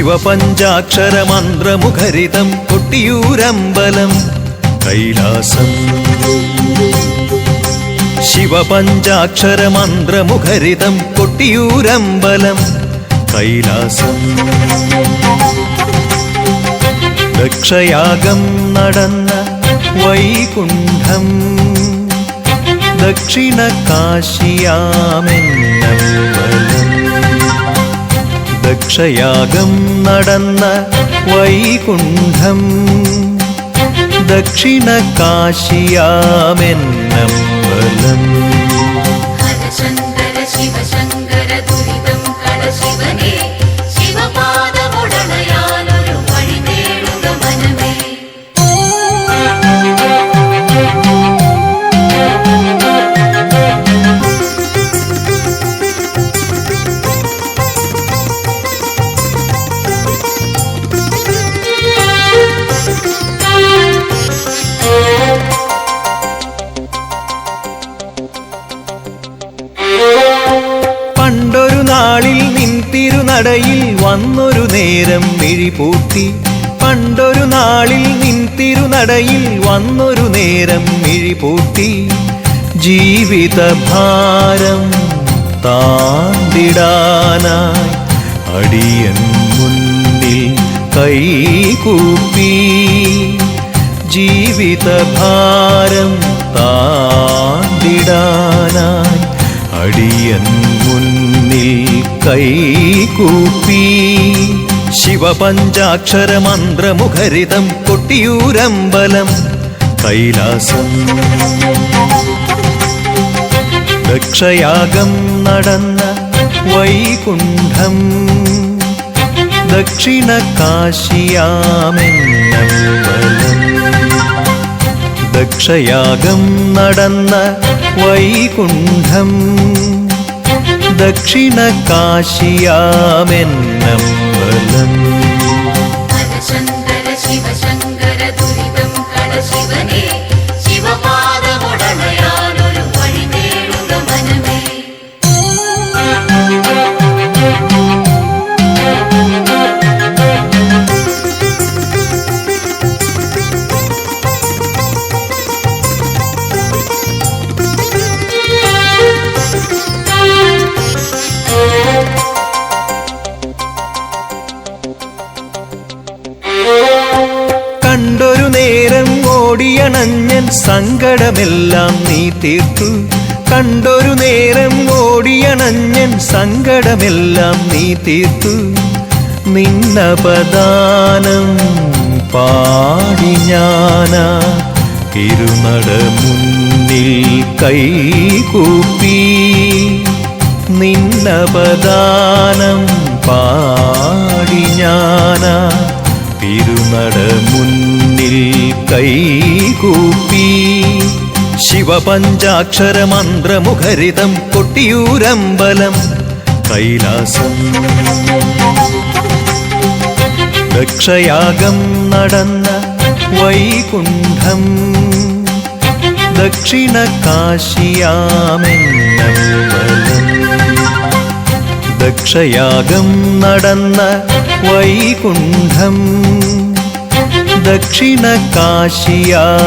ശിവപഞ്ചാക്ഷരമന്ത്രമുഖരിതം കൊട്ടിയൂരമ്പലം കൈലാസം. ശിവപഞ്ചാക്ഷരമന്ത്രമുഖരിതം കൊട്ടിയൂരമ്പലം കൈലാസം. ദക്ഷയാഗം നടന്ന വൈകുണ്ഠം ദക്ഷിണ കാശിയാമെന്നമ്പലം ദക്ഷയാഗം നടന്ന വൈകുണ്ഠം. ദക്ഷിണ കാശിയാമെന്നമ്പലം ഹരശങ്കര തിരുനടയിൽ വന്നൊരു നേരം മിഴിപൂട്ടി പണ്ടൊരു നാളിൽ നിൻ തിരുനടയിൽ വന്നൊരു നേരം മിഴിപൂത്തി ജീവിത ഭാരം താണ്ടിടാനായി അടിയൻ മുന്നിൽ കൈകൂപ്പി ജീവിതഭാരം താണ്ടിടാനായി അടിയൻ മുന്നിൽ കൈകൂപ്പി ശിവപഞ്ചാക്ഷരമന്ത്രമുഖരിതം കൊട്ടിയൂരമ്പലം. കൈലാസം. ദക്ഷയാഗം നടന്ന വൈകുണ്ഠം. ദക്ഷിണ കാശിയാമെന്നമ്പലം ദക്ഷയാഗം നടന്ന വൈകുണ്ഠം ദക്ഷിണ കാശിയാമെന്നമ്പലം കണ്ടൊരു നേരം ഓടിയണഞ്ഞൻ സങ്കടമെല്ലാം നീ തീർത്തു. കണ്ടൊരു നേരം ഓടിയണഞ്ഞൻ സങ്കടമെല്ലാം നീ തീർത്തു. നിന്നപദാനം പാടി ഞാനാ തിരുനട മുന്നിൽ കൈകൂപ്പി. നിന്നപദാനം പാടി ഞാനാ തിരുനട മുന്നിൽ കൈകൂപ്പി. ശിവപഞ്ചാക്ഷരമന്ത്രമുഖരിതം കൊട്ടിയൂരമ്പലം. കൈലാസം. ദക്ഷയാഗം നടന്ന വൈകുണ്ഠം. ദക്ഷിണ കാശിയാമെന്നമ്പലം ദക്ഷയാഗം നടന്ന വൈകുണ്ഠം. ദക്ഷിണ കാശിയാമെന്നമ്പലം